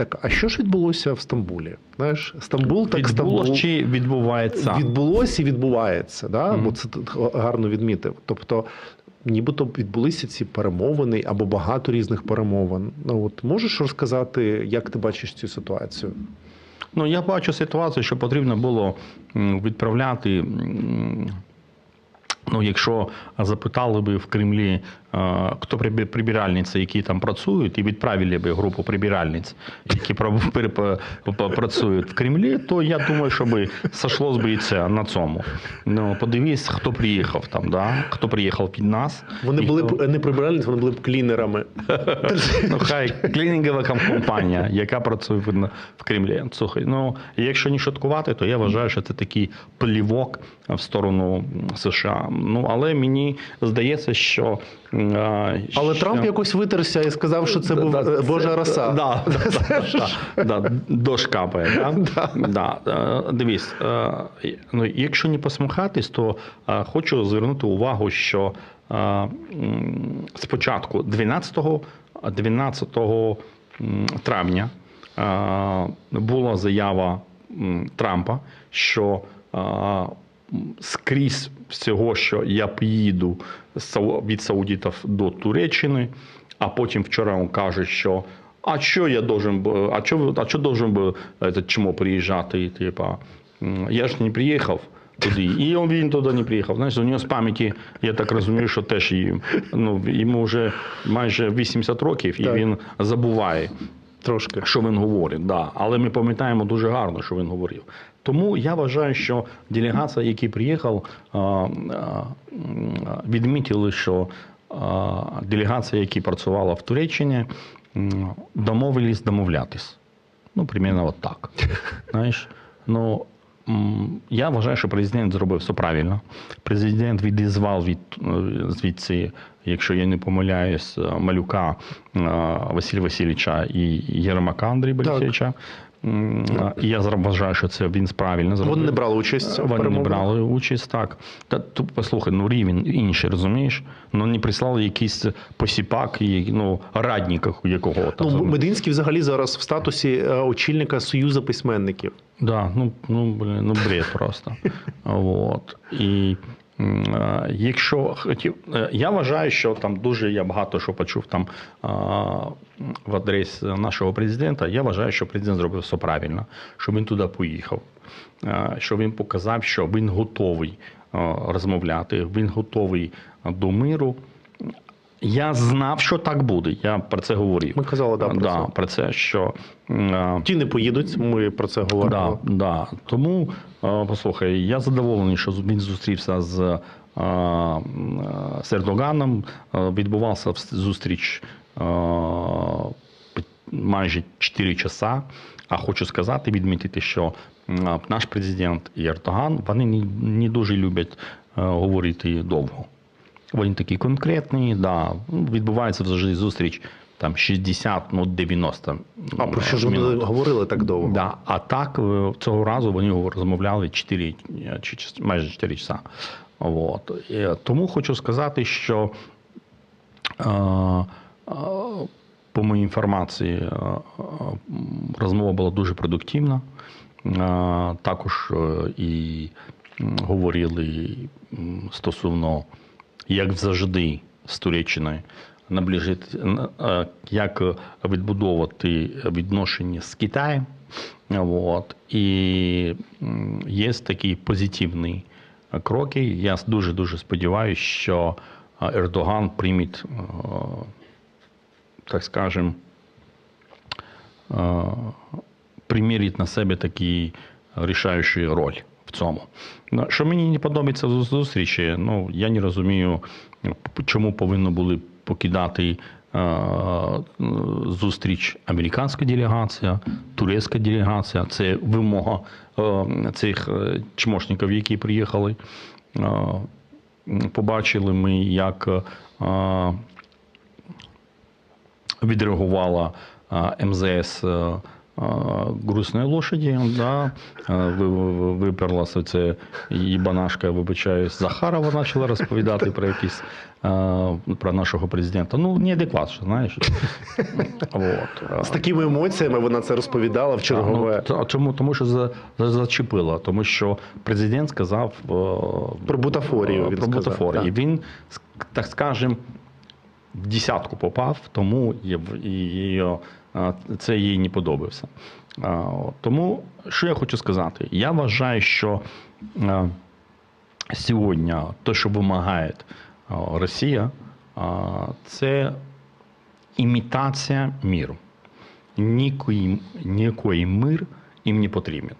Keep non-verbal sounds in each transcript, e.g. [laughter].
Так, а що ж відбулося в Стамбулі? Знаєш, Стамбул так Відбулось Стамбул. чи відбувається? Відбулося і відбувається, да? Мгм. бо це гарно відмітив. Тобто, нібито відбулися ці перемовини або багато різних перемовин. Ну от можеш розказати, як ти бачиш цю ситуацію? Ну, я бачу ситуацію, що потрібно було відправляти. Ну, якщо запитали би в Кремлі, хто прибиральниці, які там працюють, і відправили би групу прибиральниць, які [laughs] працюють в Кремлі, то я думаю, що би сошлось би і це на цьому. Ну, подивись, хто приїхав там, да? хто приїхав під нас. Вони були хто- б не прибиральниці, вони були б клінерами. [laughs] Ну, хай клінінгова компанія, яка працює в, Кремлі. Слухай, ну якщо не шуткувати, то я вважаю, що це такий плівок в сторону США. Ну але мені здається, що Але що- Трамп якось витерся і сказав, що це був да, е, Божа це- роса. [laughs] Да, да, да, да, да, дощ капає. Да? Да. е, Дивись, е, ну, якщо не посміхатись, то хочу звернути увагу, що спочатку 12, 12 травня була заява Трампа, що скрізь всього, що я поїду від Саудитів до Туреччини, а потім вчора він каже, що а що я должен, а що, а що должен би этот чмо приїжджати? Типа, я ж не приїхав. Туди. І він, він туди не приїхав. Знаєш, у нього з пам'яті, я так розумію, що теж їм, ну, йому вже майже 80 років, і Так. він забуває Трошки. що він говорить, да. але ми пам'ятаємо дуже гарно, що він говорив. Тому я вважаю, що делегація, який приїхав, відмітили, що делегація, яка працювала в Туреччині, домовились домовлятись. Ну, примерно от так. [laughs] Знаєш, ну. Я вважаю, що президент зробив все правильно. Президент відізвав від е, звідси, якщо я не помиляюсь, е, малюка е, Василя Васильовича і Єрмака Андрія Борисовича. І я зра- вважаю, що це він правильно зробив. Вони не брали участь Вони не брали участь, так. Та тут послухай, ну рівень інший, розумієш? Ну не прислали якийсь посіпак, і, ну, радника якого там. Ну, Мединський взагалі зараз в статусі очільника Союзу письменників. Да, ну, ну, блін, ну бред просто. От. І е, якщо хотів, я вважаю, що там дуже я багато що почув там в адрес нашого президента. Я вважаю, що президент зробив все правильно, що він туди поїхав, е, що він показав, що він готовий е, розмовляти, він готовий до миру. Я знав, що так буде. Я про це говорив. Ми казали, да, про да, це. про це, що е, Ті не поїдуть, ми про це говоримо. Да, да. Тому е, послухай, я задоволений, що він зустрівся з, е, з Ердоганом. Відбувався вс- зустріч майже 4 часа. А хочу сказати, відмітити, що наш президент і Ердоган вони не, дуже люблять говорити довго. Вони такі конкретні, да. відбувається завжди зустріч там 60, ну 90. А про що ж вони говорили так довго? Да. А так е, цього разу вони розмовляли 4, чи чи- майже 4 часа. От. Тому хочу сказати, що е, е, по моїй інформації е, е, розмова була дуже продуктивна. Е, Також е, і говорили стосовно, як завжди, з Туреччиною наближити, як відбудовувати відношення з Китаєм. От. І є такі позитивні кроки. Я дуже-дуже сподіваюся, що Ердоган прийме, так скажем, е, примірить на себе такі рішаючі роль в цьому. Ну, Що мені не подобається в зустрічі, ну я не розумію, чому повинні були покидати е, зустріч американська делегація, турецька делегація. Це вимога е, цих е, чмошників, які приїхали. Побачили ми, як відреагувала МЗС е, е, грустної лошаді, да, ви- ви- виперлася це їбанашка, вибачаюсь, Захарова почала розповідати про якісь про нашого президента. Ну, неадекватно, знаєш. Вот. З такими емоціями вона це розповідала в чергове. Ну, чому? Тому що за, за- зачепила. Тому що президент сказав е, Про бутафорію він Про сказав, бутафорію. так. Він, так скажем, в десятку попав, тому е, це їй не подобався. Тому, що я хочу сказати? Я вважаю, що сьогодні те, що вимагає Росія, це імітація міру. Нікої, ніякої мир їм не потрібен.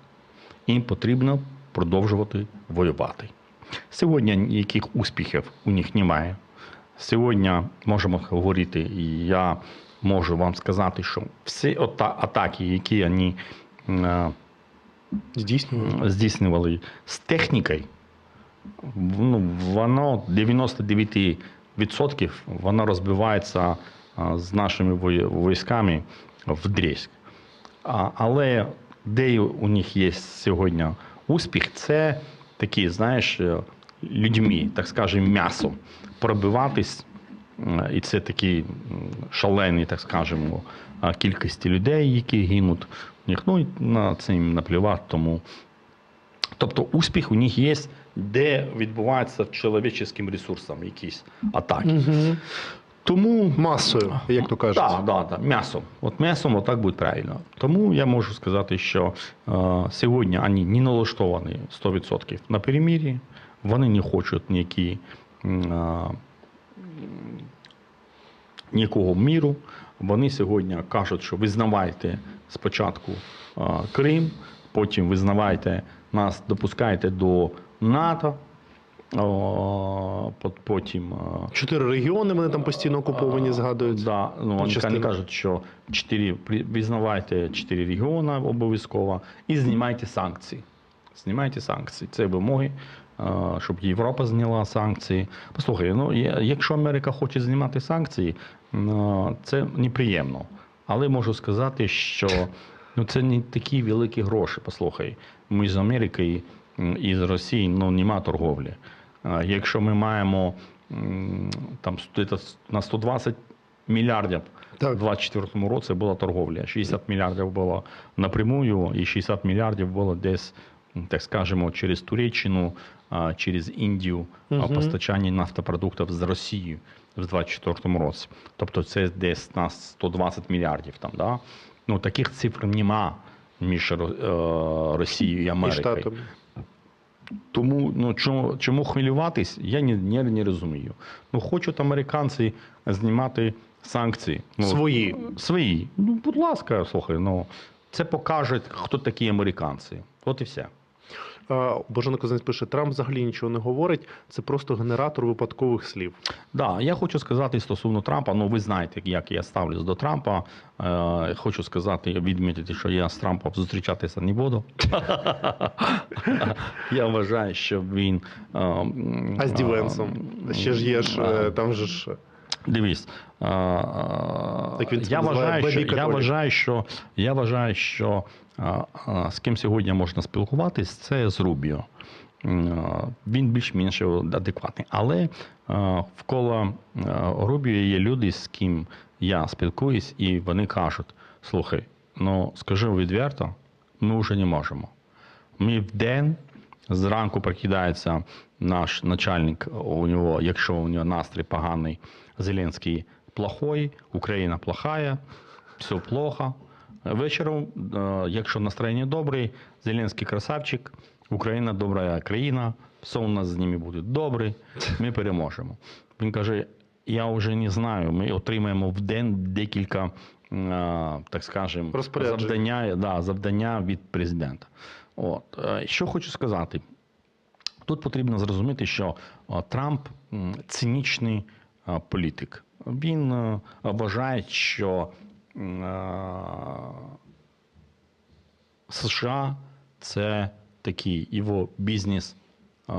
Їм потрібно продовжувати воювати. Сьогодні ніяких успіхів у них немає. Сьогодні можемо говорити, я можу вам сказати, що всі атаки, які вони е, Здійснює. здійснювали з технікою, ну, воно 99% воно розбивається а, з нашими військами в дрезь. А, але де у них є сьогодні успіх, це такі, знаєш, е, людьми, так скажемо, м'ясо, пробиватись. І це такі шалені, так скажемо, кількості людей, які гинуть. У них, ну, на це їм наплювати, тому Тобто успіх у них є, де відбувається чоловічим ресурсом якісь атаки. Угу. Тому Масою, як то кажуть. так, да, да, м'ясом. От м'ясом отак буде правильно. Тому я можу сказати, що е, сьогодні вони не налаштовані 100% на перемір'ї, вони не хочуть ніякі, е, ніякого міру. Вони сьогодні кажуть, що визнавайте спочатку Крим, потім визнавайте нас, допускайте до НАТО. Потім Чотири регіони вони там постійно окуповані, згадують. Да, ну, вони частина. кажуть, що 4, визнавайте 4 регіони обов'язково і знімайте санкції. Знімайте санкції. Це вимоги, щоб Європа зняла санкції. Послухай, ну, якщо Америка хоче знімати санкції, це неприємно. Але можу сказати, що ну, це не такі великі гроші. Послухай, ми з Америкою м, і з Росії ну, нема торговлі. Якщо ми маємо там на 120 мільярдів Так. у 2024 році була торговля. 60 мільярдів було напрямую, і 60 мільярдів було десь, так скажемо, через Туреччину, через Індію Мгм. постачання нафтопродуктів з Росії в 2024 році. Тобто це десь на 120 мільярдів. Там, да? ну, таких цифр нема між е, Росією і І Америкою. штатами. Тому ну чому, чому хвилюватись, я не, не, не розумію. Ну хочуть американці знімати санкції. Ну, Свої. Свої. Ну, будь ласка, слухай, ну це покаже, хто такі американці. От і все. Божена Козинець пише: Трамп взагалі нічого не говорить. Це просто генератор випадкових слів. Да, я хочу сказати стосовно Трампа. Ну, ви знаєте, як я ставлюсь до Трампа. Е, хочу сказати, відмітити, що я з Трампом зустрічатися не буду. [laughs] я вважаю, що він. е, А з Дівенсом е, ще ж є ж е, там же ж. Дивись, Так він я, вважаю, що, я вважаю, що я вважаю, що з ким сьогодні можна спілкуватись, це з Рубіо. Він більш-менш адекватний. Але а, вколо Рубіо є люди, з ким я спілкуюсь, і вони кажуть: слухай, ну скажи відверто, ми вже не можемо. Ми в день зранку прокидається наш начальник. У нього, якщо у нього настрій поганий, Зеленський плохой, Україна плохая, все плохо. Вечором, е, якщо настроєння добре, Зеленський красавчик, Україна добра країна, все у нас з ними буде добре, ми переможемо. Він каже: я вже не знаю, ми отримаємо в день декілька, е, так скажемо, завдання, да, завдання від президента. От. е, Що хочу сказати. Тут потрібно зрозуміти, що Трамп цинічний політик. Він е, вважає, що е, США це такий його бізнес е,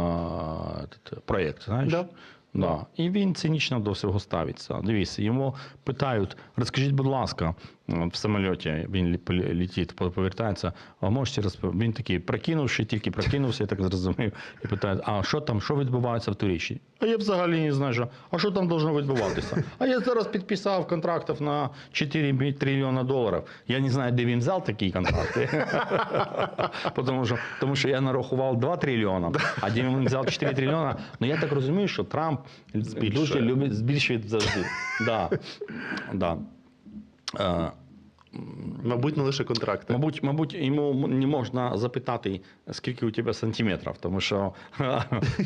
проєкт. Знаєш? Да. Да. І він цинічно до всього ставиться. Дивіться, йому питають: розкажіть, будь ласка, в самольоті він лі- полі- летить, повертається, а можете розповісти? Він такий прокинувши, тільки прокинувся, я так зрозумів, і питає, а що там, що відбувається в Туреччині? А я взагалі не знаю, що, а що там должно відбуватися? А я зараз підписав контрактів на 4 трильйона доларів. Я не знаю, де він взяв такі контракти. [laughs] Тому що, тому що я нарахував 2 трильйона, а де він взяв 4 трильйона. Ну я так розумію, що Трамп дуже любить збільшує завжди. [laughs] Да. Да. Е, Мабуть, не лише контракти. Мабуть, мабуть, йому не можна запитати, скільки у тебе сантиметрів, тому що, [laughs]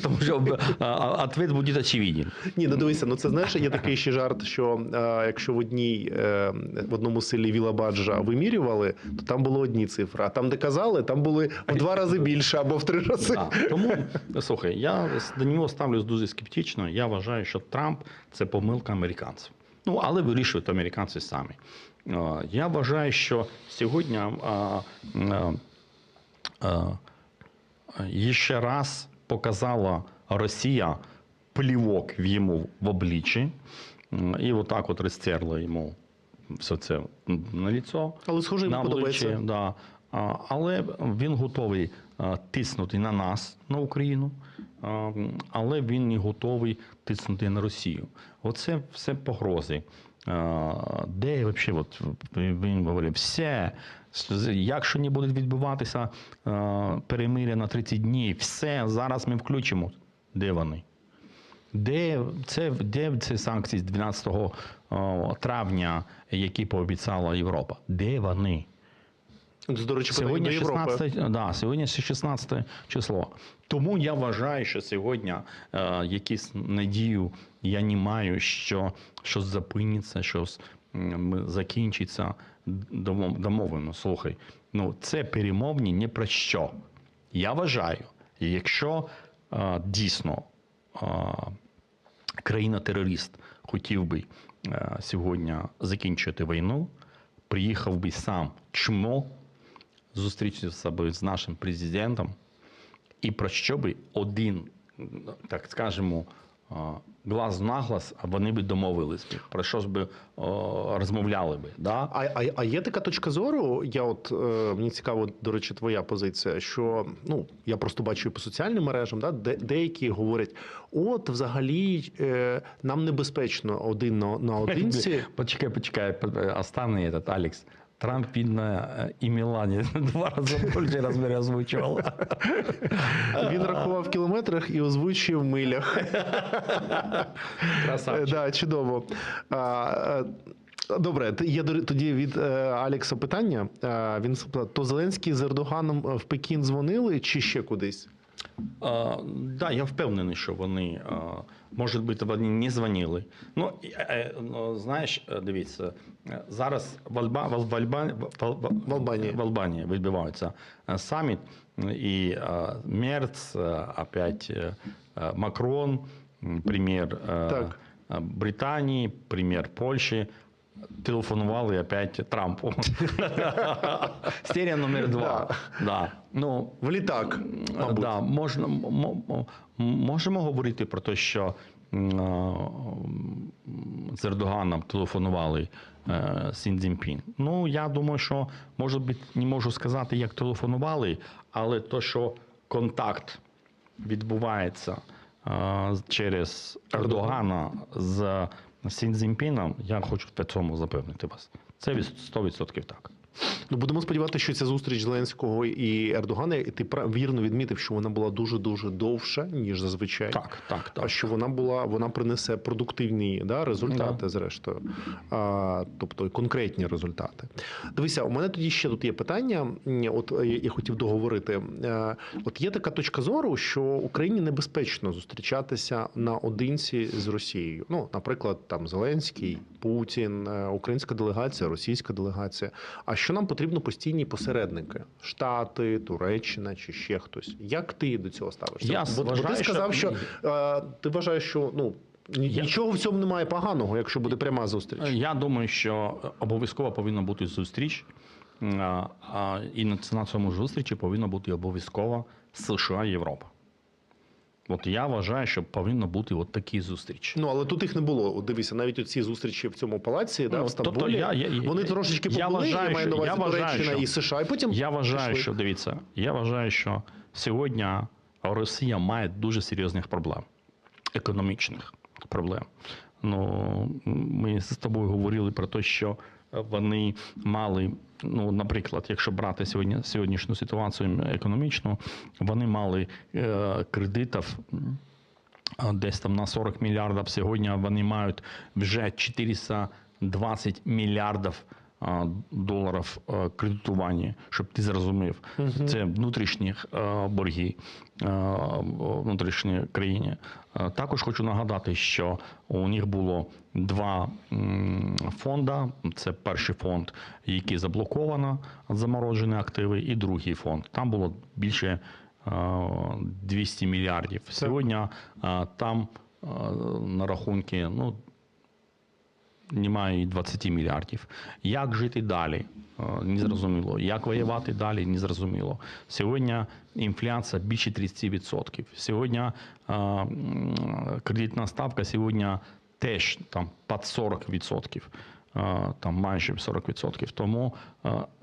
тому що відповідь буде очевиден. Ні, ну дивися, ну це знаєш, є такий ще жарт, що е, якщо в одній е, в одному селі Віла Баджа вимірювали, то там було одні цифри. А там, де казали, там були в два рази більше або в три рази. Тому слухай, я до нього ставлюсь дуже скептично. Я вважаю, що Трамп це помилка американців. Ну, але вирішують американці самі. Е, Я вважаю, що сьогодні е, е, е, ще раз показала Росія плівок в йому в обличчі, і отак от розтерла йому все це на ліцо. Але схоже, йому подобається. Да. Але він готовий тиснути на нас, на Україну, але він не готовий тиснути на Росію. Оце все погрози. Де взагалі, от він говорив, все, якщо не буде відбуватися а, перемиря на 30 днів, все, зараз ми включимо. Де вони? Де це де ці санкції з 12 травня, які пообіцяла Європа? Де вони? Це, до речі, Сьогодні до 16, да, сьогодні 16 число. Тому я вважаю, що сьогодні е, якісь надію я не маю, що щось зупиниться, щось закінчиться домов- домовлено. Слухай, ну це перемовні ні про що. Я вважаю, якщо е, дійсно е, країна-терорист хотів би е, сьогодні закінчити війну, приїхав би сам чмо, зустрічався би з нашим президентом, і про що би один, так скажемо, е, глаз на глаз, а вони би домовились про що ж би о, розмовляли би. Да? А, а, а є така точка зору, я от е, мені цікаво, до речі, твоя позиція, що ну я просто бачу і по соціальним мережам, да, де деякі говорять: от взагалі е, нам небезпечно один на, наодинці. [laughs] Почекай, почекай, останній этот Алекс. Трамп, э, и Мелани [laughs] два рази більше розміри озвучував. [laughs] Він рахував в кілометрах і озвучив в милях. Красавчик. Да, чудово. Е, Добре, є тоді від е, Алекса питання. Він спитав, то Зеленський з Ердоганом в Пекін дзвонили чи ще кудись? А, да, я впевнений, що вони, а, може бути, вони не дзвонили. Ну, і, е, ну, знаєш, е, дивіться, е, зараз в, Альба, в, Альба, в, В Албанії. в Албанії відбувається е, саміт, і е, Мерц, е, опять е, е, Макрон, прем'єр е, Так. е, Британії, прем'єр Польщі. Телефонували опять Трампу. [laughs] Серія номер два. Да. Ну, В літак, мабуть. Да, можна, можемо говорити про те, що з Ердоганом телефонували е, Сін Цзіньпін. Ну, я думаю, що може бути, не можу сказати, як телефонували, але то, що контакт відбувається через Ердогана з Сін я хочу в цьому запевнити вас. Це від 100% так. Ну, будемо сподіватися, що ця зустріч Зеленського і Ердогана, і ти вірно відмітив, що вона була дуже дуже довша, ніж зазвичай. Так, так, так. А що вона була, вона принесе продуктивні да, результати, Да. зрештою, а, тобто конкретні результати. Дивися, у мене тоді ще тут є питання. От е, я хотів договорити. Е, От є така точка зору, що Україні небезпечно зустрічатися наодинці з Росією. Ну, наприклад, там Зеленський, Путін, е, українська делегація, російська делегація. А що нам потрібно постійні посередники? Штати, Туреччина чи ще хтось? Як ти до цього ставишся? Я бо, бо ти сказав, що, що- е, ти вважаєш, що ну. Нічого в цьому немає поганого, якщо буде пряма зустріч. Я думаю, що обов'язково повинна бути зустріч, а, а, і на на цьому зустрічі повинна бути обов'язково США і Європа. От я вважаю, що повинна бути от такі зустрічі. Ну але тут їх не було. Дивися, навіть оці зустрічі в цьому палаці, да, Ну, в Стамбулі, тобто я- я- вони трошечки я побули, я, вважаю, маю на увазі я вважаю, Туреччина що- і США, і потім Я вважаю, пішли. що дивіться, я вважаю, що сьогодні Росія має дуже серйозних проблем, економічних проблем. Ну, ми з тобою говорили про те, що вони мали, ну, наприклад, якщо брати сьогодні сьогоднішню ситуацію економічну, вони мали е, кредитів десь там на 40 мільярдів. Сьогодні вони мають вже 420 мільярдів доларів кредитування, щоб ти зрозумів. Це внутрішні борги а, внутрішньої країни. Також хочу нагадати, що у них було два м, фонда. Це перший фонд, який заблоковано, заморожені активи, і другий фонд. Там було більше 200 мільярдів. Сьогодні там на рахунки ну, немає і 20 мільярдів. Як жити далі? А, Незрозуміло. Як воювати далі? Незрозуміло. Сьогодні інфляція більше 30%. Сьогодні кредитна ставка сьогодні теж там під 40%. Там майже 40%. Тому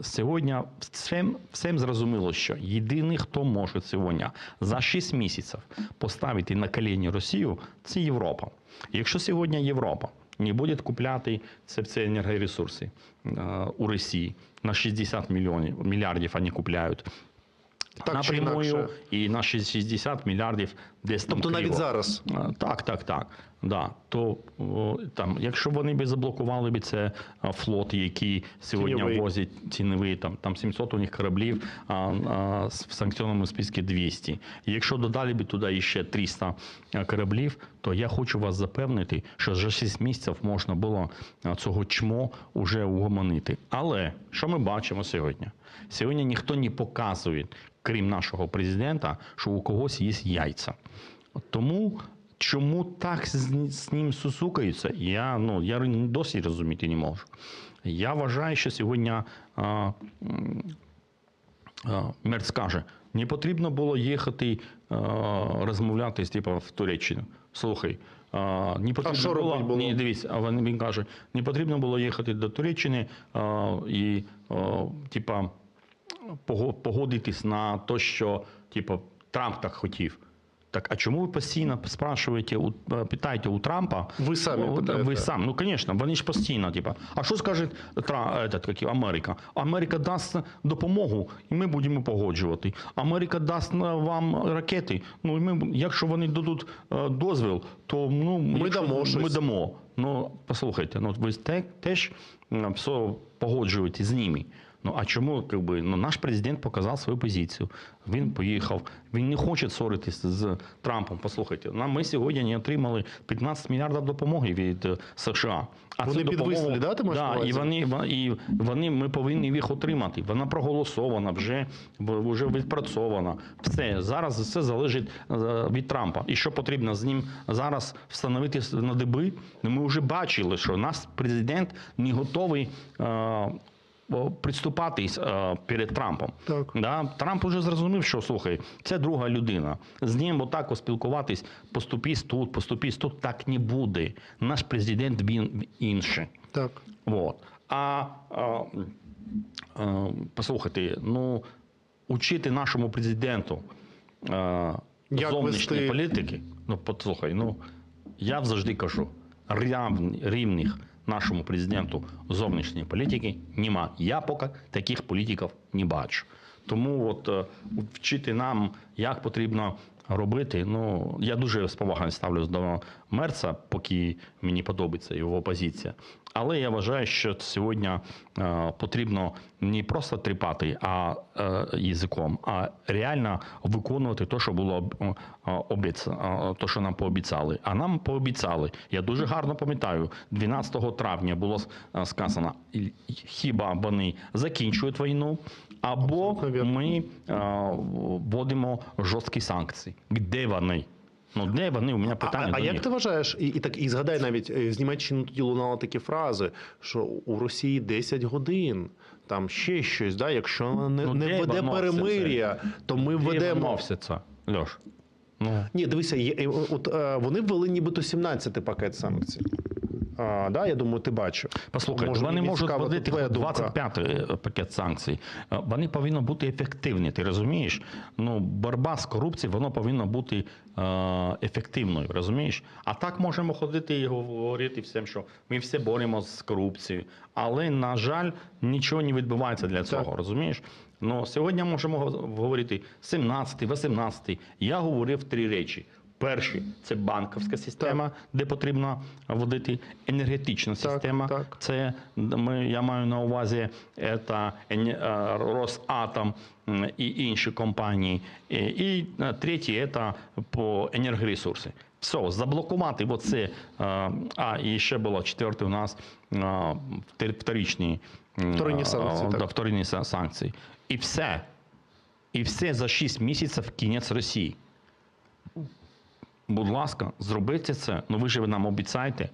сьогодні всім, всім зрозуміло, що єдиний, хто може сьогодні за 6 місяців поставити на коліні Росію, це Європа. Якщо сьогодні Європа не будет купляти це все энергоресурсы е, у Росії на 60 мільйонів мільярдів они купляють. Так чи напрямую інакше. і на 60 мільярдів десь там Тобто навіть зараз. Так, так, так. Да. То там, якщо вони б заблокували б це флот, який сьогодні Тіньовий. возить ціновий, там, там 700 у них кораблів, а, а в санкціонному списку 200. І якщо додали б туди ще 300 кораблів, то я хочу вас запевнити, що за 6 місяців можна було цього чмо вже угомонити. Але що ми бачимо сьогодні? Сьогодні ніхто не показує, крім нашого президента, що у когось є яйця. Тому чому так з, з ним сусукаються, я, ну, я досі розуміти не можу. Я вважаю, що сьогодні а, а, Мерц каже, не потрібно було їхати а, розмовляти типу, в Туреччину. Слухай, а, не потрібно що було, було? Ні, дивіться, а він, каже, не потрібно було їхати до Туреччини а, і, а, типа, погодитись на те, що типу, Трамп так хотів. Так, а чому ви постійно спрашуєте, у, е, питаєте у Трампа? Ви самі питаєте. Ви сам, ну, звісно, вони ж постійно, типа, а що скаже Тра, этот, як, Америка? Америка дасть допомогу, і ми будемо погоджувати. Америка дасть е, вам ракети. Ну, і ми, якщо вони дадуть е, дозвіл, то ну, Ми якщо- дамо ми щось. дамо. Ну, послухайте, ну ви теж все погоджуєте з ними. Ну а чому якби, ну, наш президент показав свою позицію? Він поїхав, він не хоче ссоритися з Трампом. Послухайте, нам ми сьогодні не отримали 15 мільярдів допомоги від е, США. А Вони цю підвисили, да, ти да, і вони, і вони ми повинні їх отримати. Вона проголосована, вже, вже відпрацьована. Все зараз все залежить е, від Трампа. І що потрібно з ним зараз встановити на диби? Ну, Ми вже бачили, що наш президент не готовий. Е, о, Приступати е, перед Трампом. Так. Да? Трамп уже зрозумів, що слухай, це друга людина. З ним отак спілкуватись, поступись тут, поступись тут, так не буде. Наш президент він інший. Так. Вот. А, а, а послухайте, ну, учити нашому президенту а, Як зовнішньої вести- політики, ну, послухай, ну, я завжди кажу, рівн- рівних нашому президенту зовнішньої політики нема. Я поки таких політиків не бачу. Тому от е, вчити нам, як потрібно робити. Ну я дуже з повагою ставлюсь до Мерца, поки мені подобається його позиція. Але я вважаю, що сьогодні е, потрібно не просто тріпати а, е, язиком, а реально виконувати те, що було е, обіц... е, то, що нам пообіцяли. А нам пообіцяли. Я дуже гарно пам'ятаю, 12 травня було е, сказано, хіба вони закінчують війну, або ми е, вводимо жорсткі санкції. Де вони? Ну, де вони? У мене питання. а, а до як них. ти вважаєш, і, і так і згадай навіть е, з Німеччини тоді лунали такі фрази, що у Росії 10 годин, там ще щось, да? якщо не, Ну, не веде перемир'я, то ми Де ведемо. все це, Льош? Ну, Ні, дивися, є, от е, вони ввели нібито 17 пакет санкцій. А, да, я думаю, ти бачив. Послухайте, Може, вони можуть вводити твоя думка. 25 пакет санкцій. Е, Вони повинні бути ефективні. Ти розумієш? Ну, боротьба з корупцією, воно повинно бути е, ефективною. Розумієш? А так можемо ходити і говорити всім, що ми все боремося з корупцією. Але, на жаль, нічого не відбувається для цього. Так. Розумієш? Ну, сьогодні можемо говорити 17, 18. Я говорив три речі. Перший це банківська система, де потрібно вводити енергетична система. так. Це ми, я маю на увазі це Росатом і інші компанії. І, і е, третє це по енергоресурси. Все, заблокувати оце. е, А, і ще було четверте у нас е, вторичні Вторинні санкції, да, вторинні санкції. І все. І все за 6 місяців кінець Росії. Будь ласка, зробіть це. Ну ви ж нам обіцяєте.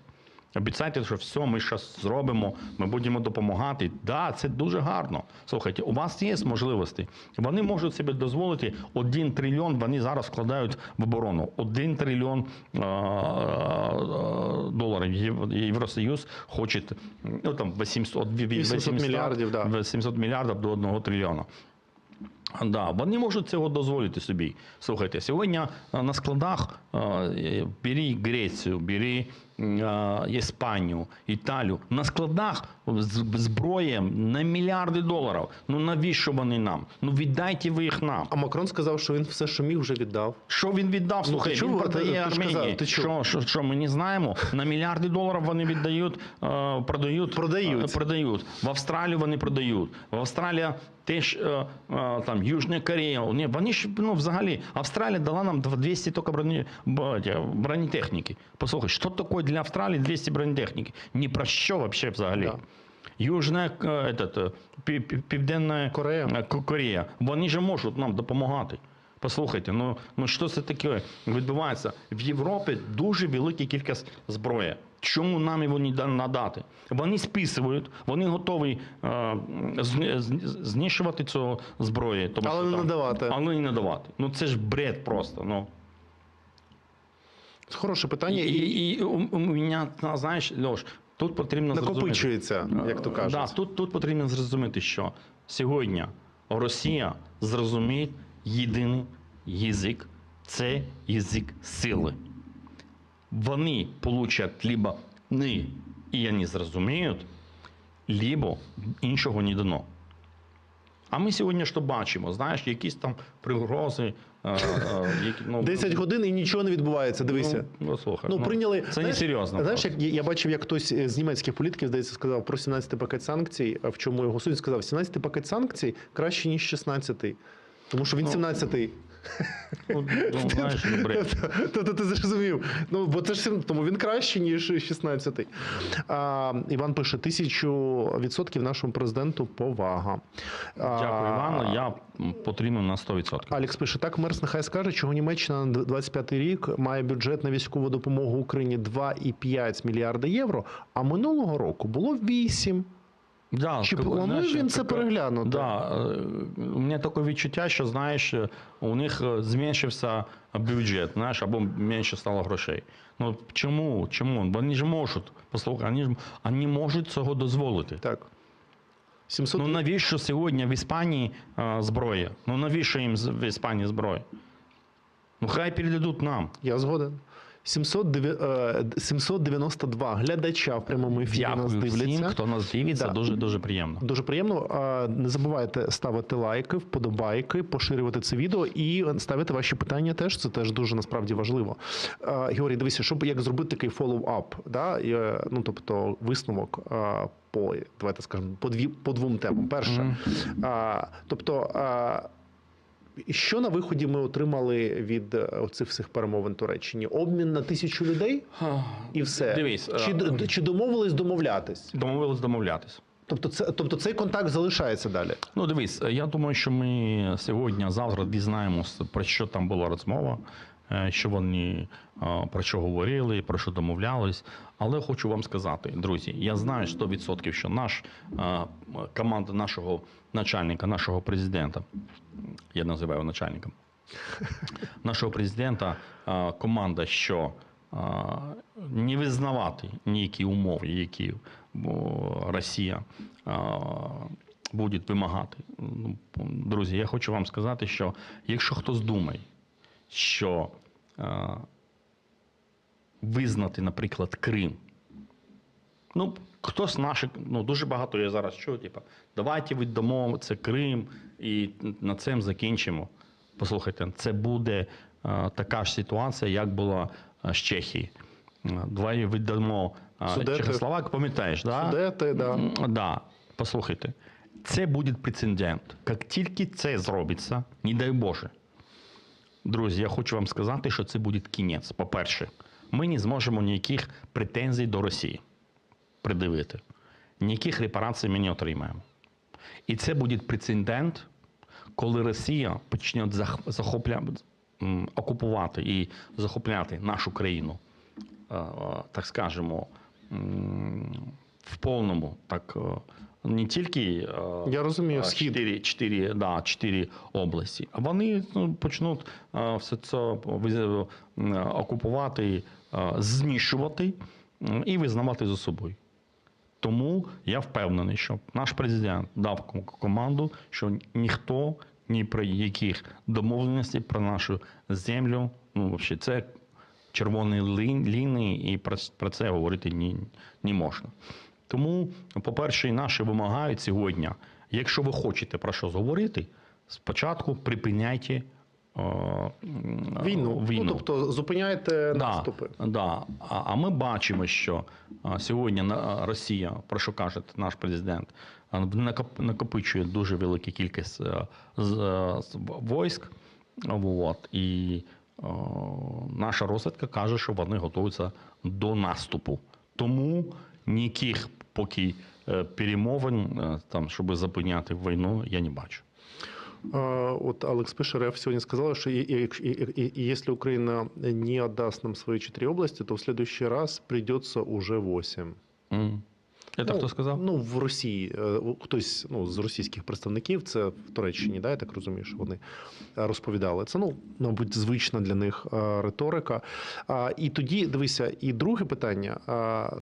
Обіцяйте, що все, ми щось зробимо, ми будемо допомагати. Так, да, це дуже гарно. Слухайте, у вас є можливості. Вони можуть собі дозволити один трильйон, вони зараз вкладають в оборону. Один трильйон е- е- доларів. Євросоюз хоче ну, там, 800, від 800 мільярдів, да. 800 мільярдів до 1 трильйона. Да, вони можуть цього дозволити собі. Слухайте, сьогодні е, на складах е, бери Грецію, бери е, Іспанію, Італію. На складах з- зброя на мільярди доларів. Ну навіщо вони нам? Ну віддайте ви їх нам. А Макрон сказав, що він все, що міг, вже віддав. Що він віддав? Ну, Слухай, чув? він продає Арменії. що, що, що ми не знаємо? На мільярди доларів вони віддають, е, продають. Продають. е, продають. В Австралію вони продають. В Австралія теж е, е, там Южна Корея. Вони ж ну, взагалі Австралія дала нам 200 тільки броні, бронетехніки. Послухай, що таке для Австралії 200 бронетехніки? Ні про що вообще взагалі. Да. Южна е, этот, е, пі- пі- Південна Корея. Е, Корея. Вони ж можуть нам допомагати. Послухайте, ну, ну що це таке відбувається? В Європі дуже велика кількість зброї. Чому нам його не да- надати? Вони списують, вони готові е, зни- зни- знищувати цю зброю. Тому Але що не там- надавати. Але не надавати. Ну це ж бред просто. Ну. Хороше питання. І, і, і у, у мене, знаєш, Льош, тут потрібно зрозуміти. накопичується, як то кажуть. Да, тут, тут потрібно зрозуміти, що сьогодні Росія зрозуміє єдиний язик це язик сили. Вони получать либо не і вони зрозуміють, либо іншого не дано. А ми сьогодні що бачимо? Знаєш, якісь там пригрози. е, е, які, ну, 10 годин і нічого не відбувається. Дивися. Ну, ну, слухай, Ну, прийняли це знаєш, не серйозно. Знаєш, як я- бачив, як хтось з німецьких політиків, здається, сказав про 17 пакет санкцій. а В чому його суть сказав, 17 пакет санкцій краще ніж 16. Тому що він Ну, 17-й. Ну, знаєш, ну, [laughs] бред. [laughs] Тобто ти зрозумів. Ну, бо це ж тому він краще, ніж 16-й. А, Іван пише: тисячу відсотків нашому президенту повага. Дякую, Івану. Я потрібен на 100%. Алекс пише: так Мерс нехай скаже, чого Німеччина на 25-й рік має бюджет на військову допомогу Україні 2,5 мільярда євро, а минулого року було 8. Да, Чи планує він це таке- переглянути? Да, е, у мене таке відчуття, що знаєш, у них е, зменшився бюджет, знаєш, або менше стало грошей. Ну чому? Чому? Вони ж можуть. Послухай, вони ж вони можуть цього дозволити. Так. 700... Ну навіщо сьогодні в Іспанії е, зброя? Ну навіщо їм в Іспанії зброя? Ну хай передадуть нам. Я згоден. 709, е, 792 глядача в прямому ефірі нас дивляться. всім, хто нас дивиться. Да. Дуже дуже приємно. Дуже приємно. Не забувайте ставити лайки, вподобайки, поширювати це відео і ставити ваші питання теж. Це теж дуже насправді важливо. Георгій, дивися, щоб як зробити такий follow-up, да? е, ну тобто висновок по давайте скажемо по дві по двом темам. Перше, а, тобто. А, що на виході ми отримали від цих всіх перемовин Туреччині? Обмін на тисячу людей і все. Дивись, чи, а... чи домовились домовлятись? Домовились домовлятись. Тобто, це тобто цей контакт залишається далі. Ну, дивись, я думаю, що ми сьогодні, завтра дізнаємося, про що там була розмова, е, що вони е, про що говорили, про що домовлялись. Але хочу вам сказати, друзі, я знаю 100%, що наш е, команда нашого начальника, нашого президента, я називаю начальником, [laughs] нашого президента е, команда, що е, не визнавати ніякі умови, які Росія е, буде вимагати. Ну, Друзі, я хочу вам сказати, що якщо хтось думає, що е, визнати, наприклад, Крим. Ну, хтось наших, ну дуже багато я зараз чую, типу, давайте віддамо це Крим і на цим закінчимо. Послухайте, це буде е, така ж ситуація, як була е, з Чехії. Давай віддамо е, Судети. Чехословак, пам'ятаєш, да? Судети, да. Да, послухайте, це буде прецедент. Як тільки це зробиться, не дай Боже. Друзі, я хочу вам сказати, що це буде кінець. По-перше, ми не зможемо ніяких претензій до Росії придивити. Ніяких репарацій ми не отримаємо. І це буде прецедент, коли Росія почне окупувати і захопляти нашу країну, е, е, так скажемо, в повному, так е, не тільки е, Я розумію, е, схід. чотири, чотири, да, чотири області, а вони ну, почнуть е, все це окупувати, е, знищувати і визнавати за собою. Тому я впевнений, що наш президент дав команду, що ніхто ні про яких домовленостей про нашу землю, ну взагалі, це червоні лі- лінії, і про, про це говорити ні, не можна. Тому, по-перше, і наші вимагають сьогодні, якщо ви хочете про щось говорити, спочатку припиняйте е, Війну. війну. Ну, тобто зупиняйте Да, наступи. Да. А, а ми бачимо, що сьогодні на- Росія, про що каже наш президент, накопичує дуже велику кількість е, з, е, войск. От, і е, наша розвідка каже, що вони готуються до наступу. Тому ніяких поки е, перемовин, е, там, щоб зупиняти війну, я не бачу. А, Вот Алекс Пишерев сегодня сказал, что и, и- и- и- и если Украина не отдаст нам свои четыре области, то в следующий раз придется уже восемь. М. Це ну, хто сказав? Ну, в Росії е, хтось ну, з російських представників, це в Туреччині, да, я так розумію, що вони розповідали. Це, ну, мабуть, звична для них риторика. І тоді, дивися, і друге питання.